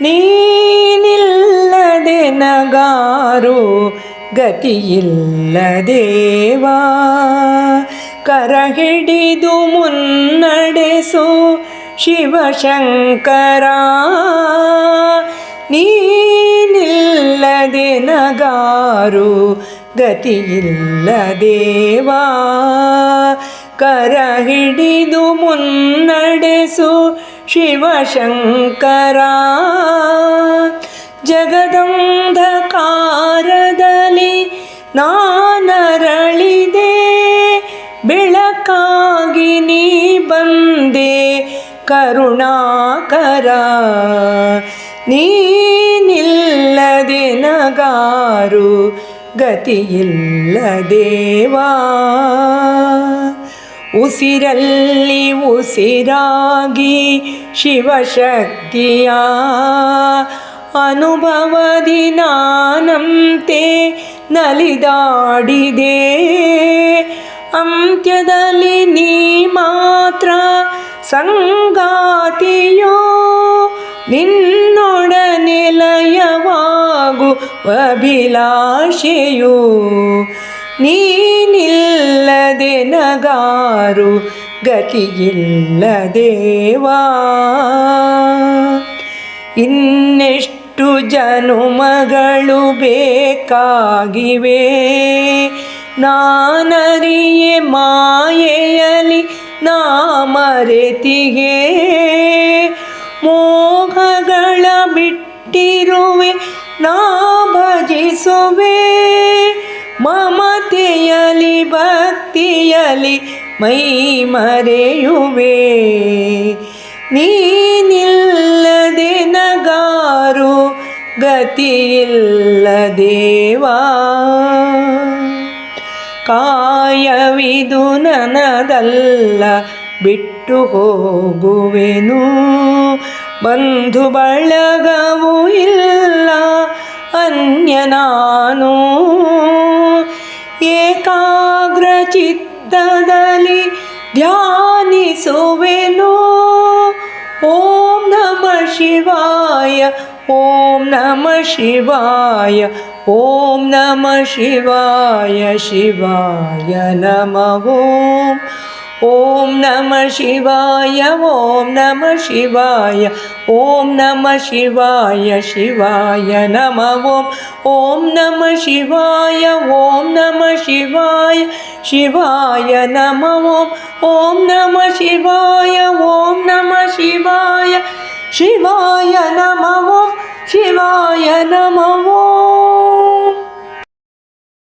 ನೀನಿಲ್ಲದೆ ನಗಾರು ಗತಿಯಿಲ್ಲದೇವಾ. ಕರ ಹಿಡಿದು ಮುನ್ನಡೆಸು ಶಿವಶಂಕರ. ನೀನಿಲ್ಲದೆ ನಗಾರು ಗತಿಯಿಲ್ಲದೇವಾ. ಕರ ಹಿಡಿದು ಮುನ್ನಡೆಸು ಶಿವಶಂಕರ. ಜಗದಂಧಕಾರದಲ್ಲಿ ನಾನರಳಿದೆ ಬೆಳಕಾಗಿ ನೀ ಬಂದೆ ಕರುಣಾಕರ. ನೀನಿಲ್ಲದೆ ನಗಾರು ಗತಿಯಿಲ್ಲ ದೇವಾ ಉಸಿರಲ್ಲಿ ಉಸಿರಾಗಿ ಶಿವಶಕ್ತಿಯ ಅನುಭವದಿ ನಾನಂತೆ ನಲಿದಾಡಿದೆ. ಅಂತ್ಯದಲ್ಲಿ ನೀ ಮಾತ್ರ ಸಂಗಾತಿಯೋ ನಿನ್ನೊಡನೆ ಲಯವಾಗು ಅಭಿಲಾಷೆಯು. ನೀನಿಲ್ಲದೆ ನಗಾರು ಗತಿಯಿಲ್ಲ ದೇವಾ ಇನ್ನೆಷ್ಟು ಜನುಮಗಳು ಬೇಕಾಗಿವೆ. ನಾನರಿಯೆ ಮಾಯೆಯಲಿ ನಾ ಮರೆತಿಗೆ. ಮೋಹಗಳ ಬಿಟ್ಟಿರುವೆ ನಾ ಭಜಿಸುವೆ. ಮಮತೆಯಲಿ ಭಕ್ತಿಯಲಿ ಮೈ ಮರೆಯುವೆ. ನೀನಿಲ್ಲದೆ ನಗಾರು ಗತಿಯಿಲ್ಲ ದೇವಾ ಕಾಯವಿದು ನನದಲ್ಲ, ಬಿಟ್ಟು ಹೋಗುವೆನು. ಬಂಧು ಬಳಗವೂ ಇಲ್ಲ, ಅನ್ಯ ನಾನು ಏಕಾಗ್ರ ಚಿತ್ತದಲ್ಲಿ ಧ್ಯಾನಿಸುವೆನು ಓಂ ನಮ ಶಿವಾಯ ಓಂ ನಮ ಶಿವಾಯ ಓಂ ನಮ ಶಿವಾಯ ಶಿವಾಯ ನಮಃ ಓಂ ஓம் நம சிவாய ஓம் நம சிவாய ஓம் நம சிவாய சிவாய நம ஓம் ஓம் நம சிவாய ஓம் நம சிவாய சிவாய நம ஓம் ஓம் நம சிவாய ஓம் நம சிவாய சிவாய நம ஓம் சிவாய நமோ